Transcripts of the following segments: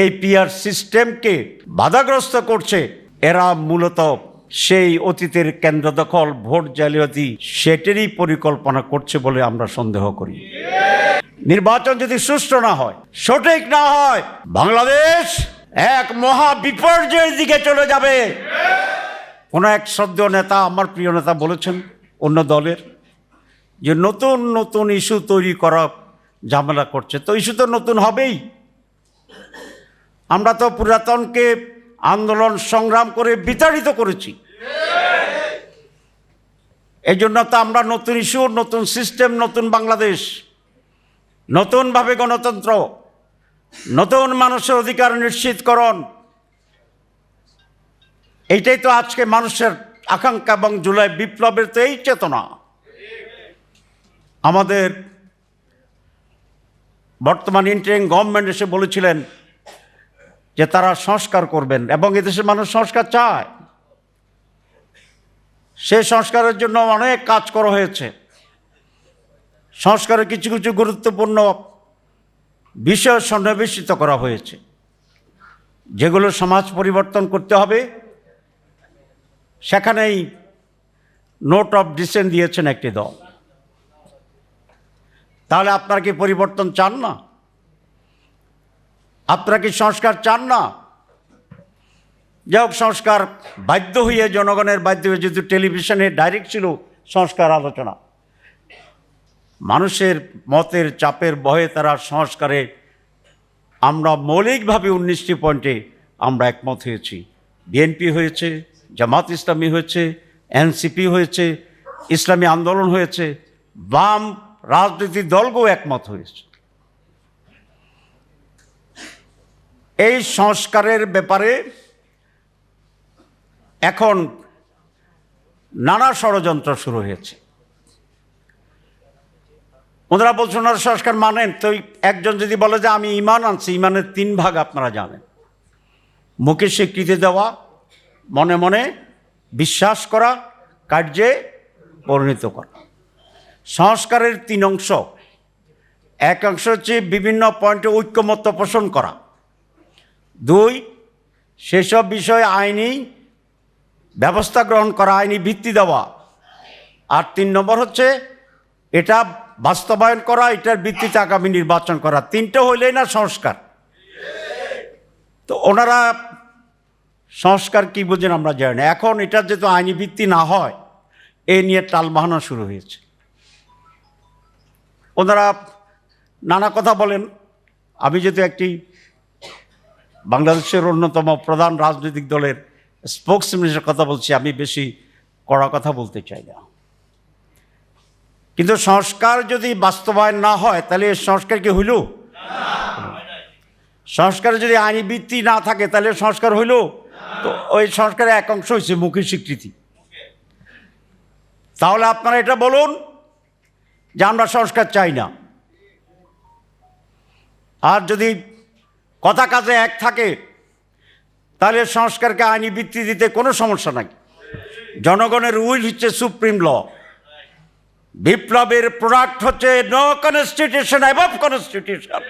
এই পিআর সিস্টেমকে বাধাগ্রস্ত করছে, এরা মূলত সেই অতীতের কেন্দ্র দখল, ভোট জালিয়াতি, সেটেরই পরিকল্পনা করছে বলে আমরা সন্দেহ করি। নির্বাচন যদি সুষ্ঠু না হয়, সঠিক না হয়, বাংলাদেশ এক মহা বিপর্যয়ের দিকে চলে যাবে। কোন এক সদ্য নেতা, আমার প্রিয় নেতা বলেছেন, অন্য দলের, যে নতুন নতুন ইস্যু তৈরি করা ঝামেলা করছে। তো ইস্যু তো নতুন হবেই। আমরা তো পুরাতনকে আন্দোলন সংগ্রাম করে বিতাড়িত করেছি। এই জন্য তো আমরা নতুন ইস্যু, নতুন সিস্টেম, নতুন বাংলাদেশ, নতুনভাবে গণতন্ত্র, নতুন মানুষের অধিকার নিশ্চিতকরণ। এইটাই তো আজকে মানুষের আকাঙ্ক্ষা এবং জুলাই বিপ্লবের তো এই চেতনা। আমাদের বর্তমান ইন্টারিং গভর্নমেন্ট এসে বলেছিলেন যে তারা সংস্কার করবেন এবং এদেশের মানুষ সংস্কার চায়। সেই সংস্কারের জন্য অনেক কাজ করা হয়েছে। সংস্কারের কিছু কিছু গুরুত্বপূর্ণ বিষয় সন্নিবেশিত করা হয়েছে, যেগুলো সমাজ পরিবর্তন করতে হবে। সেখানেই নোট অফ ডিসেন্ট দিয়েছেন একটি দল। তাহলে আপনারা কি পরিবর্তন চান না? আপনারা কি সংস্কার চান না? যাই সংস্কার বাধ্য হয়ে জনগণের বাধ্য হয়ে যেহেতু টেলিভিশনে ডাইরেক্ট ছিল সংস্কার আলোচনা, মানুষের মতের চাপের ভয়ে তারা সংস্কারে, আমরা মৌলিকভাবে উনিশটি পয়েন্টে আমরা একমত হয়েছি। বিএনপি হয়েছে, জামাত ইসলামী হয়েছে, এনসিপি হয়েছে, ইসলামী আন্দোলন হয়েছে, বাম রাজনৈতিক দলকেও একমত হয়েছে। এই সংস্কারের ব্যাপারে এখন নানা ষড়যন্ত্র শুরু হয়েছে। ওনারা বলছেন, ওনারা সংস্কার মানেন তো একজন যদি বলে যে আমি ইমান আনছি, ইমানের তিন ভাগ আপনারা জানেন। মুখে স্বীকৃতি দেওয়া, মনে মনে বিশ্বাস করা, কার্যে পরিণত করা। সংস্কারের তিন অংশ। এক অংশ হচ্ছে বিভিন্ন পয়েন্টে ঐক্যমত্য পোষণ করা। দুই, সেসব বিষয়ে আইনি ব্যবস্থা গ্রহণ করা, আইনি ভিত্তি দেওয়া। আর তিন নম্বর হচ্ছে, এটা বাস্তবায়ন করা, এটার ভিত্তিতে আগামী নির্বাচন করা। তিনটে হইলেই না সংস্কার? তো ওনারা সংস্কার কি বুঝেন আমরা জানি না। এখন এটার যেহেতু আইনি ভিত্তি না হয়, এ নিয়ে টালবাহানা শুরু হয়েছে। ওনারা নানা কথা বলেন। আমি যেহেতু একটি বাংলাদেশের অন্যতম প্রধান রাজনৈতিক দলের স্পোক্সম্যানের কথা বলছি, আমি বেশি কড়া কথা বলতে চাই না। কিন্তু সংস্কার যদি বাস্তবায়ন না হয়, তাহলে সংস্কার কি হইল? সংস্কারে যদি আইনি ভিত্তি না থাকে, তাহলে সংস্কার হইল? তো ওই সংস্কারের এক অংশ হয়েছে মুখী স্বীকৃতি। তাহলে আপনারা এটা বলুন যে আমরা সংস্কার চাই না। আর যদি কথা কাজে এক থাকে, তাহলে সংস্কারকে আইনি বৃত্তি দিতে কোনো সমস্যা নাই। জনগণের উইল হচ্ছে সুপ্রিম ল। বিপ্লবের প্রোডাক্ট হচ্ছে নো কনস্টিটিউশন অ্যাবভ কনস্টিটিউশন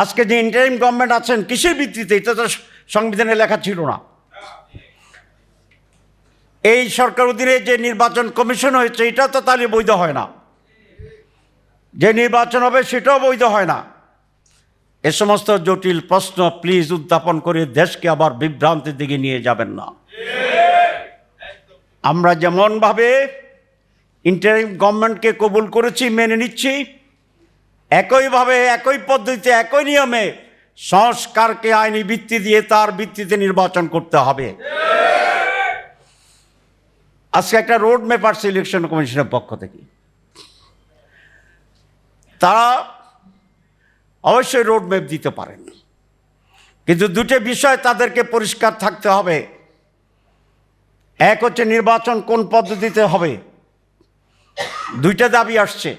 আজকে যে ইন্টারিম গভর্নমেন্ট আছেন, কিসের ভিত্তিতে? এটা তো সংবিধানে লেখা ছিল না। এই সরকার অধীনে যে নির্বাচন কমিশন হয়েছে, এটা তো তাহলে বৈধ হয় না। যে নির্বাচন হবে, সেটাও বৈধ হয় না। এ সমস্ত জটিল প্রশ্ন প্লিজ উত্থাপন করে দেশকে আবার বিভ্রান্তির দিকে নিয়ে যাবেন না। আমরা যেমনভাবে ইন্টারিম গভর্নমেন্টকে কবুল করেছি, মেনে নিচ্ছি, একইভাবে, একই পদ্ধতিতে, একই নিয়মে সংস্কারকে আইনি ভিত্তি দিয়ে তার ভিত্তিতে নির্বাচন করতে হবে। আজকে একটা রোড ম্যাপ আসছে ইলেকশন কমিশনের পক্ষ থেকে। তারা অবশ্যই রোড ম্যাপ দিতে পারেন। কিন্তু দুটো বিষয় তাদেরকে পরিষ্কার থাকতে হবে। এক হচ্ছে নির্বাচন কোন পদ্ধতিতে হবে। দুইটা দাবি আসছে।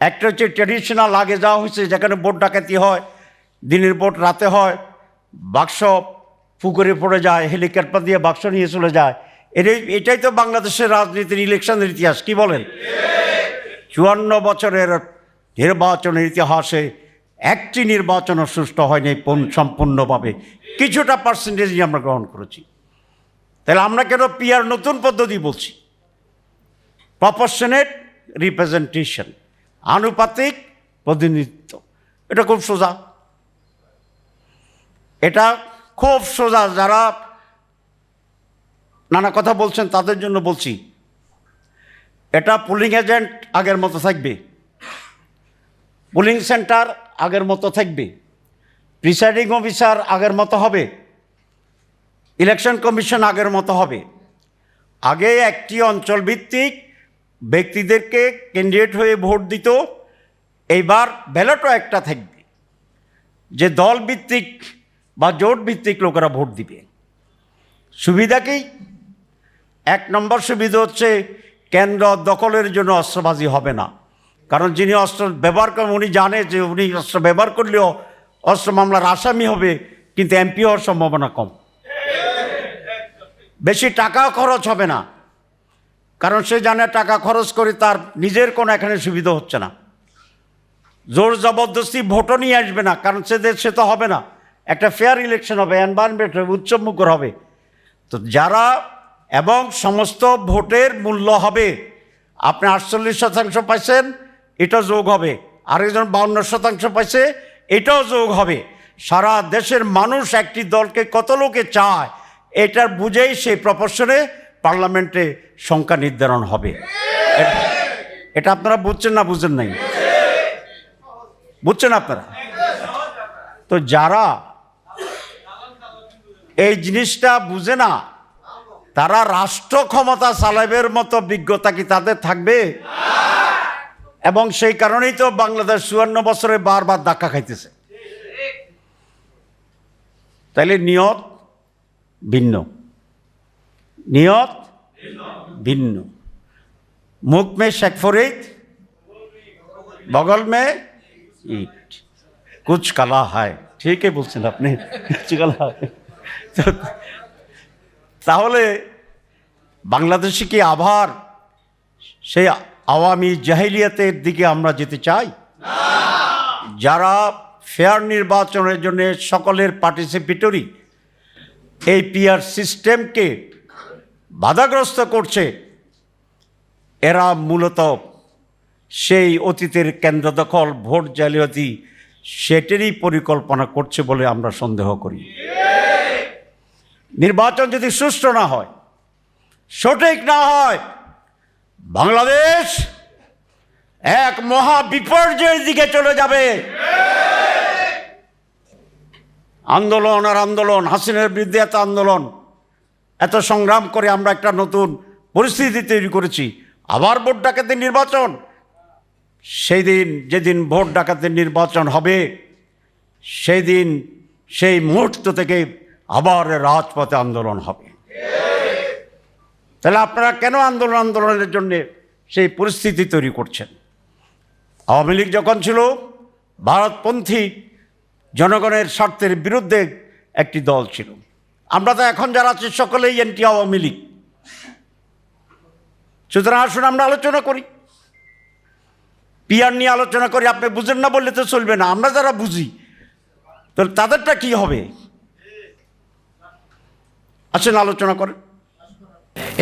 একটা হচ্ছে ট্রেডিশনাল আগে যাওয়া হয়েছে, যেখানে ভোট ডাকাতি হয়, দিনের ভোট রাতে হয়, বাক্স পুকুরে পড়ে যায়, হেলিকপ্টার দিয়ে বাক্স নিয়ে চলে যায়। এটাই এটাই তো বাংলাদেশের রাজনীতির ইলেকশনের ইতিহাস, কি বলেন? চুয়ান্ন বছরের নির্বাচনের ইতিহাসে একটি নির্বাচনও সুষ্ঠু হয়নি পূর্ণ- সম্পূর্ণভাবে। কিছুটা পার্সেন্টেজই আমরা গ্রহণ করেছি। তাহলে আমরা কেন পিয়ার নতুন পদ্ধতি বলছি? প্রপোর্শনেট রিপ্রেজেন্টেশন আনুপাতিক প্রতিনিধিত্ব। এটা খুব সোজা। এটা খুব সোজা। যারা নানা কথা বলছেন তাদের জন্য বলছি। এটা পুলিং এজেন্ট আগের মতো থাকবে। পুলিং সেন্টার আগের মতো থাকবে। প্রিসাইডিং অফিসার আগের মতো হবে। ইলেকশন কমিশন আগের মতো হবে। আগে একটি অঞ্চল ভিত্তিক ব্যক্তিদেরকে ক্যান্ডিডেট হয়ে ভোট দিত। এইবার ব্যালটও একটা থাকবে। যে দল ভিত্তিক বা জোট ভিত্তিক লোকেরা ভোট দিবে। সুবিধা কি? এক নম্বর সুবিধা হচ্ছে কেন্দ্র দখলের জন্য অস্ত্রবাজি হবে না। কারণ যিনি অস্ত্র ব্যবহার করেন, উনি জানে যে উনি অস্ত্র ব্যবহার করলেও অস্ত্র মামলার আসামি হবে, কিন্তু এমপি হওয়ার সম্ভাবনা কম। বেশি টাকাও খরচ হবে না। কারণ সে জানে টাকা খরচ করে তার নিজের কোনো এখানে সুবিধা হচ্ছে না। জোর জবরদস্তি ভোটও নিয়ে আসবে না, কারণ সেদের সে তো হবে না। একটা ফেয়ার ইলেকশন হবে এনভায়রনমেন্ট হবে উচ্চমুখর হবে। তো যারা এবং সমস্ত ভোটের মূল্য হবে, আপনি আটচল্লিশ শতাংশ পাইছেন এটা যোগ হবে। আরেকজন বাউন্ন শতাংশ পাইছে, এটাও যোগ হবে। সারা দেশের মানুষ একটি দলকে কত লোকে চায়, এটার বুঝেই সেই প্রপোর্শনে পার্লামেন্টে সংখ্যা নির্ধারণ হবে। এটা আপনারা বুঝছেন না বুঝেন নাই? বুঝছেন আপনারা? তো যারা এই জিনিসটা বুঝে না, তারা রাষ্ট্র ক্ষমতা চালাবের মতো বিজ্ঞতা কি তাদের থাকবে? এবং সেই কারণেই তো বাংলাদেশ চুয়ান্ন বছরে বারবার ধাক্কা খাইতেছে। তাইলে নিয়ত ভিন্ন। নিয়ত ভিন্ন। মুখ মে শেখ ফরিদ, বগল মে ইট। কুচ কালা হায়, ঠিকই বলছেন আপনি। কুচ তাহলে বাংলাদেশে কি আবার সেই আওয়ামী জাহিলিয়াতের দিকে আমরা যেতে চাই। যারা ফেয়ার নির্বাচনের জন্য সকলের পার্টিসিপেটরি এই পিআর সিস্টেমকে বাধাগ্রস্ত করছে, এরা মূলত সেই অতীতের কেন্দ্র দখল, ভোট জালিয়াতি সেটেরই পরিকল্পনা করছে বলে আমরা সন্দেহ করি। নির্বাচন যদি সুষ্ঠু না হয়, সঠিক না হয় বাংলাদেশ এক মহা বিপর্যয়ের দিকে চলে যাবে। আন্দোলন আর আন্দোলন, হাসিনের বিরুদ্ধে এত আন্দোলন, এত সংগ্রাম করে আমরা একটা নতুন পরিস্থিতি তৈরি করেছি। আবার ভোট ডাকাতের নির্বাচন। সেই দিন যেদিন ভোট ডাকাতের নির্বাচন হবে, সেই দিন, সেই মুহূর্ত থেকে আবার রাজপথে আন্দোলন হবে। তাহলে আপনারা কেন আন্দোলন আন্দোলনের জন্য সেই পরিস্থিতি তৈরি করছেন? আওয়ামী লীগ যখন ছিল, ভারতপন্থী জনগণের স্বার্থের বিরুদ্ধে একটি দল ছিল। আমরা তো এখন যারা আছি, সকলেই এনটি আওয়ামী লীগ। সুতরাং আসুন, আমরা আলোচনা করি। পিয়ার নিয়ে আলোচনা করি, আপনি বুঝেন না বললে তো চলবে না। আমরা যারা বুঝি তো তাদেরটা কি হবে? আসেন, আলোচনা করেন।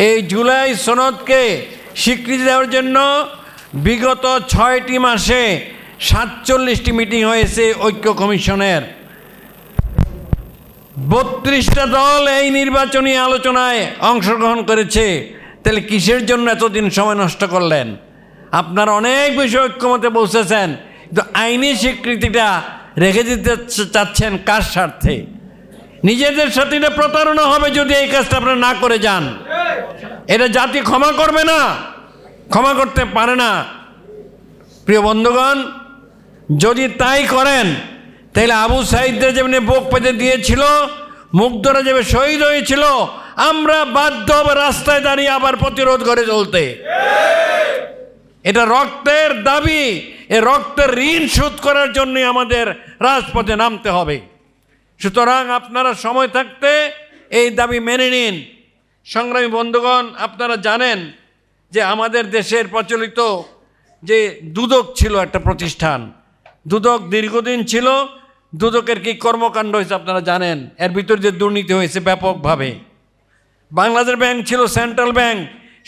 এই জুলাই সনদকে স্বীকৃতি দেওয়ার জন্য বিগত ছয়টি মাসে সাতচল্লিশটি মিটিং হয়েছে ঐক্য কমিশনের। বত্রিশটা দল এই নির্বাচনী আলোচনায় অংশগ্রহণ করেছে। তাহলে কিসের জন্য এতদিন সময় নষ্ট করলেন? আপনার অনেক বিষয় ঐক্যমতে বসেছেন কিন্তু আইনি স্বীকৃতিটা রেখে দিতে চাচ্ছেন কার স্বার্থে? নিজেদের সাথে প্রতারণা হবে যদি এই কাজটা আপনারা না করে যান। এটা জাতি ক্ষমা করবে না, ক্ষমা করতে পারে না। প্রিয় বন্ধুগণ, যদি তাই করেন, তাহলে আবু সাইদদের যেমনি বুক পেতে দিয়েছিল, মুগ্ধরা যেভাবে শহীদ হয়েছিল, আমরা বাধ্য রাস্তায় দাঁড়িয়ে আবার প্রতিরোধ করে চলতে এটা রক্তের দাবি, এ রক্তের ঋণ শোধ করার জন্যই আমাদের রাজপথে নামতে হবে। সুতরাং আপনারা সময় থাকতে এই দাবি মেনে নিন। সংগ্রামী বন্ধুগণ, আপনারা জানেন যে আমাদের দেশের প্রচলিত যে দুদক ছিল একটা প্রতিষ্ঠান। দুদক দীর্ঘদিন ছিল, দুদকের কি কর্মকাণ্ড হয়েছে আপনারা জানেন। এর ভিতর যে দুর্নীতি হয়েছে ব্যাপকভাবে। বাংলাদেশ ব্যাংক ছিল সেন্ট্রাল ব্যাংক,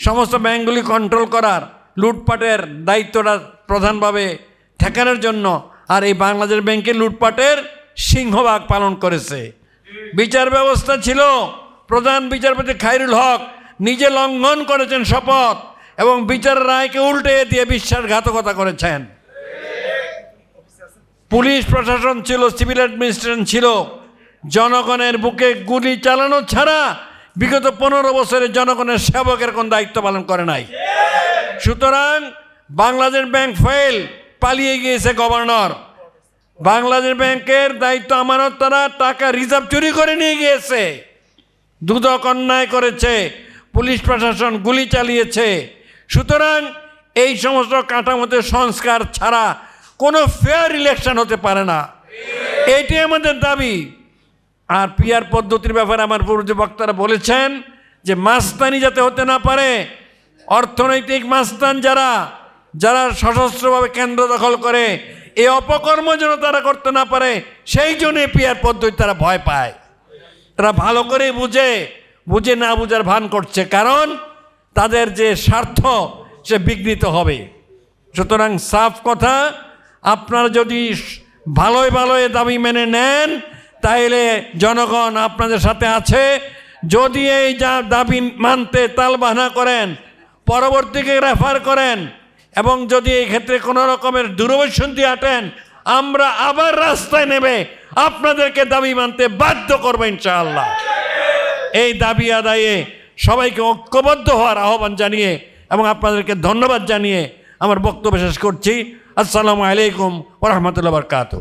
সমস্ত ব্যাংকগুলি কন্ট্রোল করার, লুটপাটের দায়িত্বটা প্রধানভাবে ঠেকানোর জন্য আর এই বাংলাদেশ ব্যাংকে লুটপাটের সিংহভাগ পালন করেছে। বিচার ব্যবস্থা ছিল প্রধান বিচারপতি খাইরুল হক নিজে লঙ্ঘন করেছেন শপথ এবং বিচার রায়কে উল্টে দিয়ে বিশ্বাসঘাতকতা করেছেন। পুলিশ প্রশাসন ছিল, সিভিল অ্যাডমিনিস্ট্রেশন ছিল। জনগণের বুকে গুলি চালানো ছাড়া বিগত পনেরো বছরে জনগণের সেবকের কোন দায়িত্ব পালন করে নাই। সুতরাং বাংলাদেশ ব্যাংক ফেল পালিয়ে গিয়েছে গভর্নর। বাংলাদেশ ব্যাংকের দায়িত্ব আমানত তারা টাকা রিজার্ভ চুরি করে নিয়ে গিয়েছে। দুদক অন্যায় করেছে, পুলিশ প্রশাসন গুলি চালিয়েছে। সুতরাং এই সমস্ত কাঠামোতে সংস্কার ছাড়া কোনো ফেয়ার ইলেকশন হতে পারে না। এটি আমাদের দাবি। আর পিয়ার পদ্ধতির ব্যাপারে আমার পূর্ব বক্তারা বলেছেন যে মাস্তানি যাতে হতে না পারে, অর্থনৈতিক মাস্তান যারা যারা সশস্ত্রভাবে কেন্দ্র দখল করে, এই অপকর্ম যেন তারা করতে না পারে, সেই জন্যে পিয়ার পদ্ধতি তারা ভয় পায়। তারা ভালো করে বুঝে বুঝে না বুঝার ভান করছে, কারণ তাদের যে স্বার্থ, সে বিঘ্নিত হবে। সুতরাং সাফ কথা, আপনারা যদি ভালোই ভালোই দাবি মেনে নেন, তাইলে জনগণ আপনাদের সাথে আছে। যদি এই যা দাবি মানতে তালবাহানা করেন, পরবর্তীকে রেফার করেন, এবং যদি এই ক্ষেত্রে কোনো রকমের দূরবর্ষন্তি আটেন, আমরা আবার রাস্তায় নেবে আপনাদেরকে দাবি মানতে বাধ্য করব ইনশাআল্লাহ। এই দাবি আদায়ে সবাইকে ঐক্যবদ্ধ হওয়ার আহ্বান জানিয়ে এবং আপনাদেরকে ধন্যবাদ জানিয়ে আমার বক্তব্য শেষ করছি। আসসালামু আলাইকুম ওরহমতুল্লা বরকাত